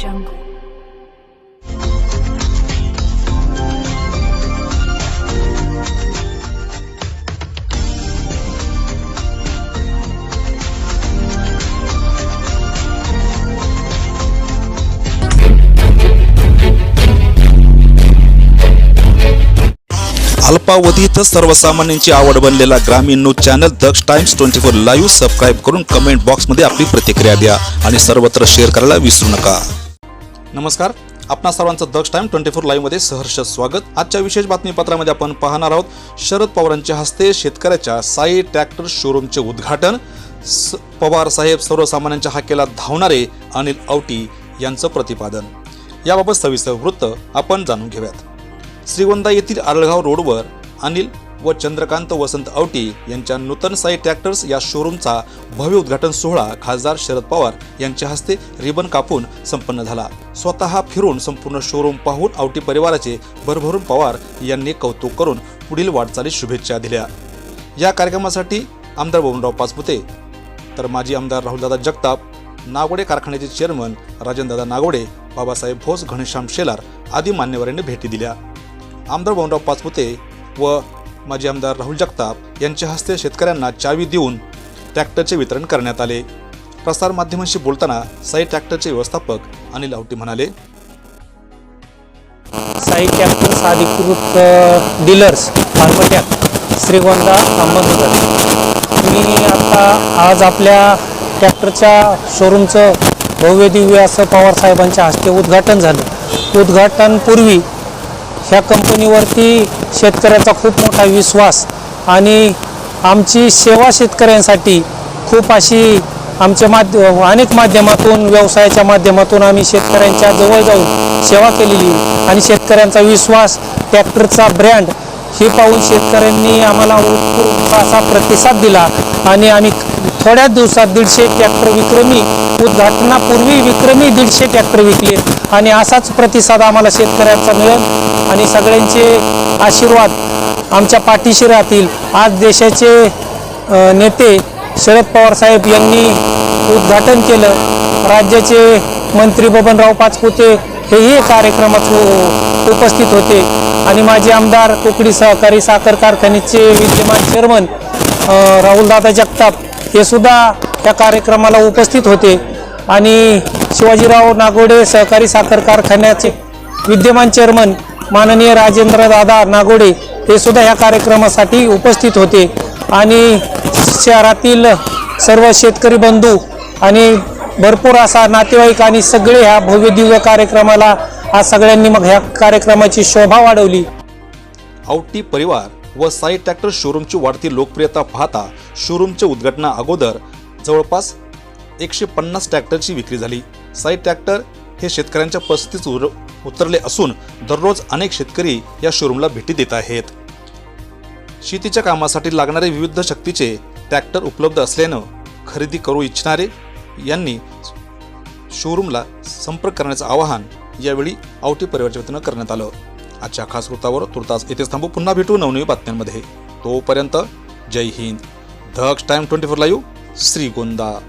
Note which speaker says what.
Speaker 1: Jungle. अल्पावधीतच सर्वसामान्यांची आवड बनलेला ग्रामीण news channel Daksh times twenty four live subscribe करून कमेंट बॉक्समध्ये आपली प्रतिक्रिया द्या आणि सर्वत्र शेअर करायला विसरू नका नमस्कार. आपणा सर्वांचं दक्ष टाइम ट्वेंटी फोर लाईव्हमध्ये सहर्ष स्वागत. आजच्या विशेष बातमीपत्रामध्ये आपण पाहणार आहोत शरद पवारांच्या हस्ते शेतकऱ्याच्या साई ट्रॅक्टर शोरूमचे उद्घाटन. स- पवार साहेब सर्वसामान्यांच्या हाकेला धावणारे अनिल औटी यांचं प्रतिपादन. याबाबत सविस्तर वृत्त आपण जाणून घेऊयात. श्रीगोंदा येथील आरळगाव रोडवर अनिल व चंद्रकांत वसंत आवटी यांच्या नूतन साई ट्रॅक्टर्स या शोरूमचा भव्य उद्घाटन सोहळा खासदार शरद पवार यांच्या हस्ते रिबन कापून संपन्न झाला. स्वतः फिरून संपूर्ण शोरूम पाहून आवटी परिवाराचे भरभरून पवार यांनी कौतुक करून पुढील वाटचालीस शुभेच्छा दिल्या. या कार्यक्रमासाठी आमदार बबनराव पाचपुते तर माजी आमदार राहुलदादा जगताप नागोडे कारखान्याचे चेअरमन राजनदादा नागोडे बाबासाहेब भोस घनश्याम शेलार आदी मान्यवरांनी भेटी दिल्या. आमदार बबनराव पाचपुते व माजी आमदार राहुल जगताप यांच्या हस्ते शेतकऱ्यांना चावी देऊन ट्रॅक्टरचे वितरण करण्यात आले. प्रसारमाध्यमांशी बोलताना साई ट्रॅक्टरचे व्यवस्थापक अनिल आवटी म्हणाले
Speaker 2: साई कॅप्टर्स अधिकृत डीलर्स मालमत्या श्रीगोंदा अहमदनगर. मी आता आज आपल्या ट्रॅक्टरच्या शोरूमचं भव्य दिव्य असं पवार साहेबांच्या हस्ते उद्घाटन झालं. उद्घाटनपूर्वी ह्या कंपनीवरती शेतकऱ्याचा खूप मोठा विश्वास आणि आमची सेवा शेतकऱ्यांसाठी खूप अशी आमच्या माध्य अनेक माध्यमातून व्यवसायाच्या माध्यमातून आम्ही शेतकऱ्यांच्या जवळ जाऊन सेवा केलेली आणि शेतकऱ्यांचा विश्वास ट्रॅक्टरचा ब्रँड हे पाहून शेतकऱ्यांनी आम्हाला उत्स्फूर्त असा प्रतिसाद दिला आणि आम्ही थोड्याच दिवसात दीडशे ट्रॅक्टर विक्रमी उद्घाटनापूर्वी विक्रमी दीडशे ट्रॅक्टर विकले. आणि असाच प्रतिसाद आम्हाला शेतकऱ्यांचा मिळेल. आणि सगळ्यांचे आशीर्वाद आमच्या पाठीशी राहतील. आज देशाचे नेते शरद पवार साहेब यांनी उद्घाटन केलं. राज्याचे मंत्री बबनराव पाचपुते हेही कार्यक्रमात उपस्थित होते. आणि माझे आमदार कोकडी सहकारी साखर कारखान्याचे विद्यमान चेअरमन राहुलदादा जगताप हे सुद्धा त्या कार्यक्रमाला उपस्थित होते. आणि शिवाजीराव नागोडे सहकारी साखर कारखान्याचे विद्यमान चेअरमन माननीय राजेंद्र दादा नागोडे हे सुद्धा ह्या कार्यक्रमासाठी उपस्थित होते. आणि शहरातील सर्व शेतकरी बंधू आणि भरपूर असा नातेवाईक आणि सगळे ह्या भव्य दिव्य कार्यक्रमाला आज सगळ्यांनी मग ह्या कार्यक्रमाची शोभा वाढवली.
Speaker 1: औटी परिवार व साई ट्रॅक्टर शोरूमची वाढती लोकप्रियता पाहता शोरूमचे उद्घाटना अगोदर जवळपास एकशे पन्नास ट्रॅक्टरची विक्री झाली. साई ट्रॅक्टर हे शेतकऱ्यांच्या पस्तीस उतरले असून दररोज अनेक शेतकरी या शोरूमला भेटी देत आहेत. शेतीच्या कामासाठी लागणारे विविध शक्तीचे ट्रॅक्टर उपलब्ध असल्यानं खरेदी करू इच्छिणारे यांनी शोरूमला संपर्क करण्याचं आवाहन यावेळी आवटी परिवाराच्या वतीनं करण्यात आलं. आजच्या खास वृत्तावर तुर्तास येथेच थांबू. पुन्हा भेटू नवनवी बातम्यांमध्ये. तोपर्यंत जय Hind. Daksh time twenty four live. Shrigonda.